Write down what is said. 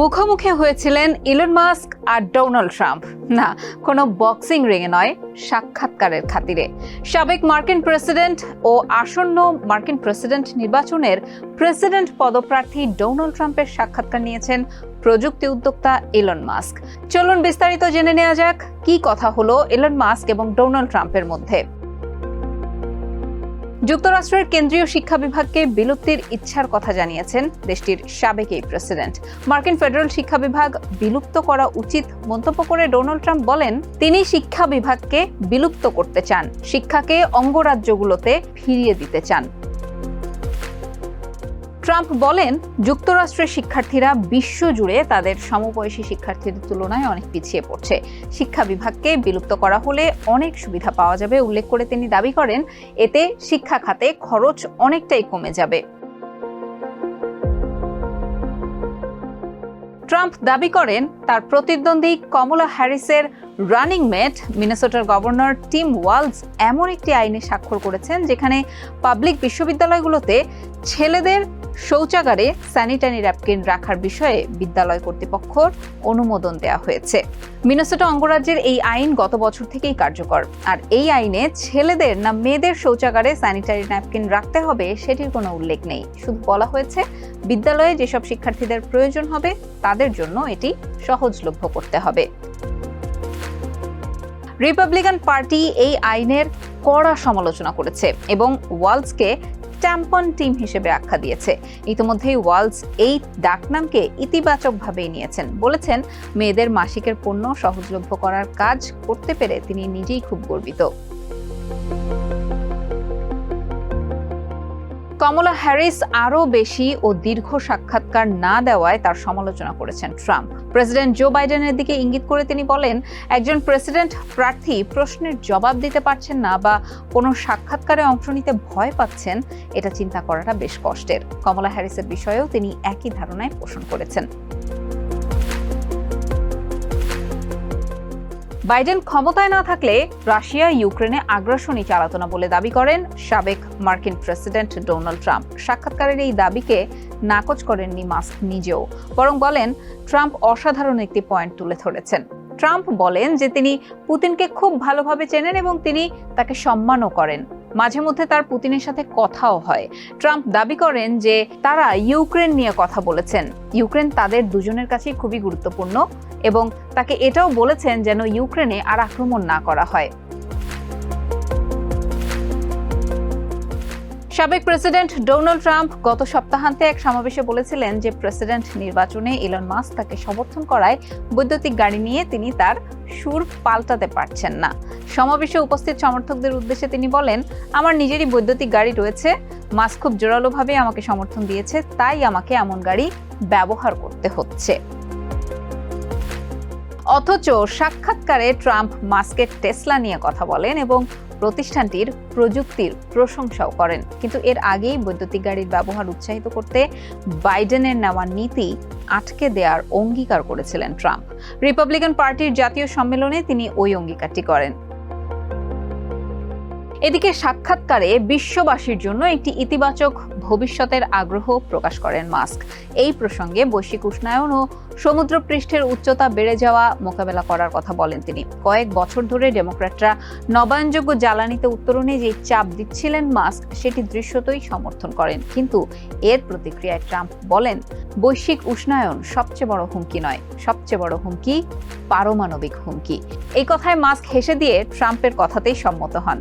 মুখোমুখি হয়েছিলেন Elon Musk আর ডোনাল্ড ট্রাম্প। না, কোনো বক্সিং রিংয়ে নয়, সাক্ষাৎকারের খাতিরে। সাবেক মার্কিন প্রেসিডেন্ট ও আসন্ন মার্কিন প্রেসিডেন্ট নির্বাচনের প্রেসিডেন্ট পদপ্রার্থী ডোনাল্ড ট্রাম্পের সাক্ষাৎকার নিয়েছেন প্রযুক্তি উদ্যোক্তা ইলন মাস্ক। চলুন বিস্তারিত জেনে নেওয়া যাক, কি কথা হলো ইলন মাস্ক এবং ডোনাল্ড ট্রাম্পের মধ্যে। যুক্তরাষ্ট্রের কেন্দ্রীয় শিক্ষা বিভাগকে বিলুপ্তির ইচ্ছার কথা জানিয়েছেন দেশটির সাবেক এই প্রেসিডেন্ট। মার্কিন ফেডারেল শিক্ষা বিভাগ বিলুপ্ত করা উচিত মন্তব্য করে ডোনাল্ড ট্রাম্প বলেন, তিনি শিক্ষা বিভাগকে বিলুপ্ত করতে চান, শিক্ষাকে অঙ্গরাজ্যগুলোতে ফিরিয়ে দিতে চান। ট্রাম্প বলেন, যুক্তরাষ্ট্রের শিক্ষার্থীরা বিশ্বজুড়ে তাদের সমবয়সী শিক্ষার্থীদের তুলনায় অনেক পিছিয়ে পড়ছে। শিক্ষা বিভাগকে বিলুপ্ত করা হলে অনেক সুবিধা পাওয়া যাবে, উল্লেখ করে তিনি দাবি করেন, এতে শিক্ষা খাতে খরচ অনেকটাই কমে যাবে। ট্রাম্প দাবি করেন, তার প্রতিদ্বন্দ্বী কমলা হ্যারিসের রানিং মেট, মিনেসোটার গভর্নর টিম ওয়ালস এমন একটি আইনে স্বাক্ষর করেছেন, যেখানে পাবলিক বিশ্ববিদ্যালয়গুলোতে ছেলেদের শৌচাগারে স্যানিটারি ন্যাপকিন রাখার বিষয়ে বিদ্যালয় কর্তৃপক্ষর অনুমোদন দেওয়া হয়েছে। মিনেসোটা অঙ্গরাজ্যের এই আইন গত বছর থেকেই কার্যকর। আর এই আইনে ছেলেদের না মেয়েদের শৌচাগারে স্যানিটারি ন্যাপকিন রাখতে হবে সেটির কোনো উল্লেখ নেই। শুধু বলা হয়েছে, বিদ্যালয়ে যেসব শিক্ষার্থীদের প্রয়োজন হবে, তাদের জন্য এটি সহজলভ্য করতে হবে। রিপাবলিকান পার্টি এই আইনের কড়া সমালোচনা করেছে এবং ওয়ালসকে ট্যাম্পন টিম হিসেবে আখ্যা দিয়েছে। ইতিমধ্যেই ওয়ালস এই ডাকনামকে ইতিবাচকভাবেই নিয়েছেন। বলেছেন, মেয়েদের মাসিকের পণ্য সহজলভ্য করার কাজ করতে পেরে তিনি নিজেই খুব গর্বিত। কমলা হ্যারিস আরও বেশি ও দীর্ঘ সাক্ষাৎকার না দেওয়ায় তার সমালোচনা করেছেন ট্রাম্প। প্রেসিডেন্ট জো বাইডেনের দিকে ইঙ্গিত করে তিনি বলেন, একজন প্রেসিডেন্ট প্রার্থী প্রশ্নের জবাব দিতে পারছেন না বা কোনো সাক্ষাৎকারে অংশ নিতে ভয় পাচ্ছেন, এটা চিন্তা করাটা বেশ কষ্টের। কমলা হ্যারিসের বিষয়েও তিনি একই ধারণায় পোষণ করেছেন। বাইডেন ক্ষমতায় না থাকলে রাশিয়া ইউক্রেনে আগ্রাসনই চালাতো না বলে দাবি করেন সাবেক মার্কিন প্রেসিডেন্ট ডোনাল্ড ট্রাম্প। সাক্ষাৎকারের এই দাবিকে নাকচ করেননি মাস্ক নিজেও, বরং বলেন ট্রাম্প অসাধারণ একটি পয়েন্ট তুলে ধরেছেন। ট্রাম্প বলেন যে তিনি পুতিনকে খুব ভালোভাবে চেনেন এবং তিনি তাকে সম্মানও করেন। মাঝে মধ্যে তার পুতিনের সাথে কথাও হয়। ট্রাম্প দাবি করেন যে তারা ইউক্রেন নিয়ে কথা বলেছেন। ইউক্রেন তাদের দুজনের কাছেই খুবই গুরুত্বপূর্ণ এবং তাকে এটাও বলেছেন যেন ইউক্রেনে আর আক্রমণ না করা হয়। সাবেক প্রেসিডেন্ট ডোনাল্ড ট্রাম্প গত সপ্তাহান্তে এক সমাবেশে বলেছিলেন যে প্রেসিডেন্ট নির্বাচনে ইলন মাস্ক তাকে সমর্থন করায় বৈদ্যুতিক গাড়ি নিয়ে তিনি তার সুর পাল্টাতে পারছেন না। সমাবেশে উপস্থিত সমর্থকদের উদ্দেশ্যে তিনি বলেন, আমার নিজেরই বৈদ্যুতিক গাড়ি রয়েছে। মাস্ক খুব জোরালোভাবে আমাকে সমর্থন দিয়েছে, তাই আমাকে এমন গাড়ি ব্যবহার করতে হচ্ছে। অথচ সাক্ষাৎকারে ট্রাম্প মাস্কের টেসলা নিয়ে কথা বলেন এবং প্রতিষ্ঠানটির প্রযুক্তির প্রশংসাও করেন। কিন্তু এর আগেই বৈদ্যুতিক গাড়ির ব্যবহার উৎসাহিত করতে বাইডেনের নেওয়া নীতি আটকে দেওয়ার অঙ্গীকার করেছিলেন ট্রাম্প। রিপাবলিকান পার্টির জাতীয় সম্মেলনে তিনি ওই অঙ্গীকারটি করেন। এদিকে সাক্ষাৎকারে বিশ্ববাসীর জন্য একটি ইতিবাচক ভবিষ্যতের আগ্রহ প্রকাশ করেন মাস্ক। এই প্রসঙ্গে বৈশ্বিক উষ্ণায়ন ও সমুদ্রপৃষ্ঠের উচ্চতা বেড়ে যাওয়া মোকাবেলা করার কথা বলেন তিনি। কয়েক বছর ধরে ডেমোক্র্যাটরা নবায়নযোগ্য জ্বালানিতে উত্তরণে যে চাপ দিচ্ছিলেন মাস্ক, সেটি দৃশ্যতই সমর্থন করেন। কিন্তু এর প্রতিক্রিয়ায় ট্রাম্প বলেন, বৈশ্বিক উষ্ণায়ন সবচেয়ে বড় হুমকি নয়, সবচেয়ে বড় হুমকি পারমাণবিক হুমকি। এই কথায় মাস্ক হেসে দিয়ে ট্রাম্পের কথাতেই সম্মত হন।